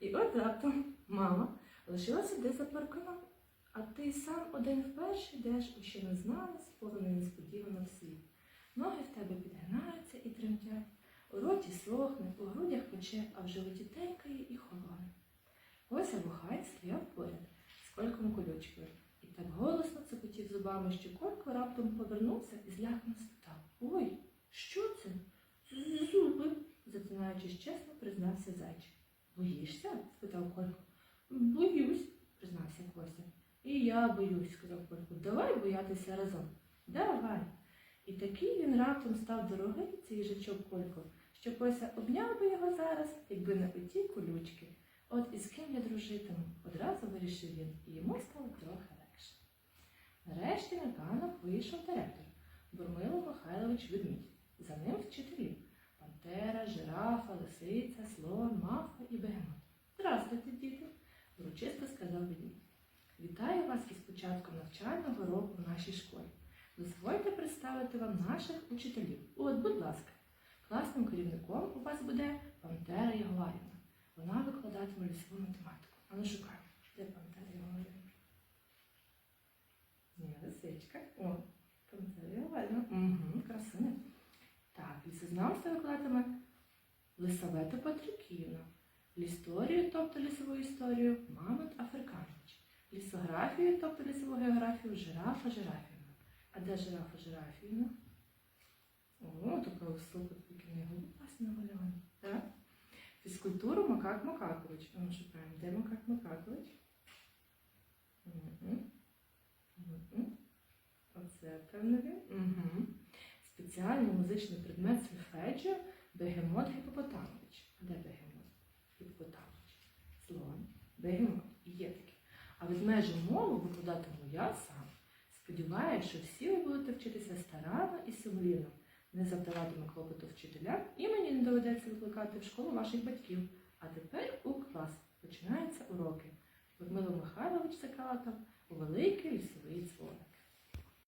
І от раптом мама лишилася десь за парканом, а ти сам один вперше йдеш у ще незнане, сповнене несподівано в. Ноги в тебе підгинаються і тремтять, у роті сохне, у грудях пече, а в животі тенькає і холоне. Ось Абухай стояв поряд з кольком колючкою і так голосно цепотів зубами, що колько раптом повернувся і злякано спитав Ой, що це? Зуби, затинаючись чесно, признався зайчик. Боїшся? спитав Колько. Боюсь, признався Кося. І я боюсь, сказав Колько. Давай боятися разом. Давай. І такий він раптом став дорогий цей їжачок Колько, що Кося обняв би його зараз, якби не оті колючки. От із ким я дружитиму, одразу вирішив він, і йому стало трохи легше. Нарешті на ганок вийшов директор Бурмило Михайлович Ведмідь. За ним вчителі Пантера, жирафа, лисиця, слон, мавка і бегемот. Здравствуйте, діти! урочисто сказав Ведмідь. Вітаю вас із початком навчального року в нашій школі. Дозвольте представити вам наших учителів. От, будь ласка, класним керівником у вас буде Пантера Ягуарівна. Вона викладатиме лісову математику. А ну шукаємо. Де Пантера Ягуарівна? Ні, лисичка. О, Пантера Ягуарівна. Угу, красуня. Так, лісознавство викладатиме Лисавета Патриківна. Лісторію, тобто лісову історію, Мамонт Африканович. Лісографію, тобто лісову географію, жирафа Жирафівна. А де жирафа Жирафівна? О, така висока, такі не класні намальовані. Так? Фізкультуру Макак Макакович. А ми шукаємо, де Макак Макакович? Оце певно він. Спеціальний музичний предмет сольфеджіо Бегемот Гіпопотамович. Де Бегемот? Гіпопотамович. Слон. Бегемот. Є таке. А ведмежу мову викладатиму я сам. Сподіваюсь, що всі ви будете вчитися старанно і сумлінно. Не завдаватиме клопоту вчителям і мені не доведеться викликати в школу ваших батьків. А тепер у клас починаються уроки. Людмила Михайлович закалатав у великий лісовий дзвоник.